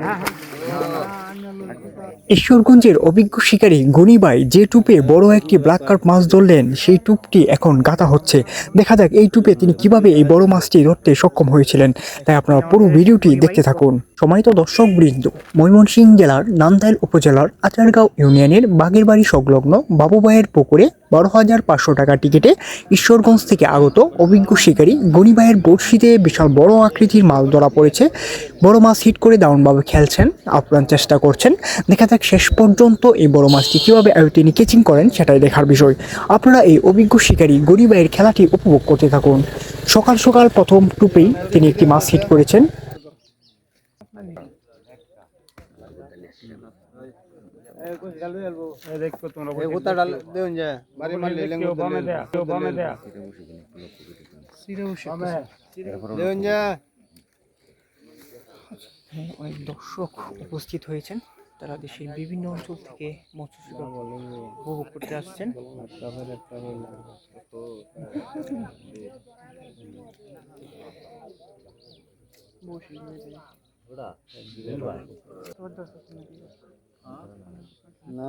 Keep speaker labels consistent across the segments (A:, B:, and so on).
A: হ্যাঁ হ্যাঁ ঈশ্বরগঞ্জের অভিজ্ঞ শিকারী গনিবাই যে টুপে বড় একটি ব্ল্যাক কার্প মাছ ধরলেন, সেই টুপটি এখন গাঁথা হচ্ছে। দেখা যাক এই টুপে তিনি কীভাবে এই বড় মাছটি ধরতে সক্ষম হয়েছিলেন। তাই আপনারা পুরো ভিডিওটি দেখতে থাকুন। সময়ত দর্শক বৃন্দ ময়মনসিংহ জেলার নান্দাইল উপজেলার আচারগাঁও ইউনিয়নের বাগেরবাড়ি সংলগ্ন বাবুবাইয়ের পুকুরে বারো হাজার পাঁচশো টাকা টিকিটে ঈশ্বরগঞ্জ থেকে আগত অভিজ্ঞ শিকারী গনিবাইয়ের বড়শিতে বিশাল বড় আকৃতির মাছ ধরা পড়েছে। বড় মাছ হিট করে দারুণভাবে খেলছেন। আপ্রাণ চেষ্টা করছেন। দেখা যাক শেষ পর্যন্ত এই বড় মাছটি কীভাবে আয়ু তিনি কেচিং করেন সেটাই দেখার বিষয়। আপনারা এই অভিজ্ঞ শিকারী গরিবাইয়ের খেলাটি উপভোগ করতে থাকুন। সকাল সকাল প্রথম টুপেই তিনি একটি মাছ হিট করেছেন। অনেক দর্শক উপস্থিত হয়েছেন। তারা দেশের বিভিন্ন অঞ্চল থেকে মৎস্য উপভোগ করতে আসছেন।
B: না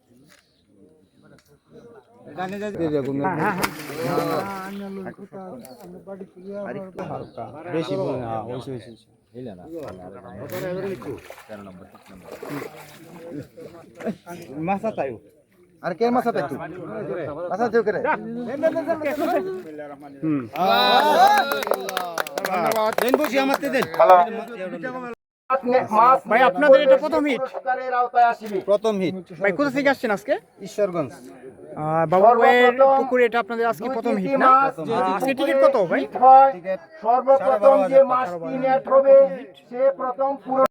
B: হয়েছে হয়েছে মাছা তাই আর কে মাছা তাই মাছা দেও কে ধন্যবাদ দেন বসি আমাতে দেন
A: ভাই আপনাদের এটা প্রথম হিট?
B: প্রথম হিট।
A: ভাই কোথা থেকে আসছেন আজকে?
B: ঈশ্বরগঞ্জ।
A: বাবু ভাইয়ের পুকুরে এটা আপনাদের আজকে প্রথম হিট না? আজকে টিকিট কত ভাই?
B: টিকিট
C: সর্বপ্রথম যে মাছটি নেট হবে সে প্রথম পুরো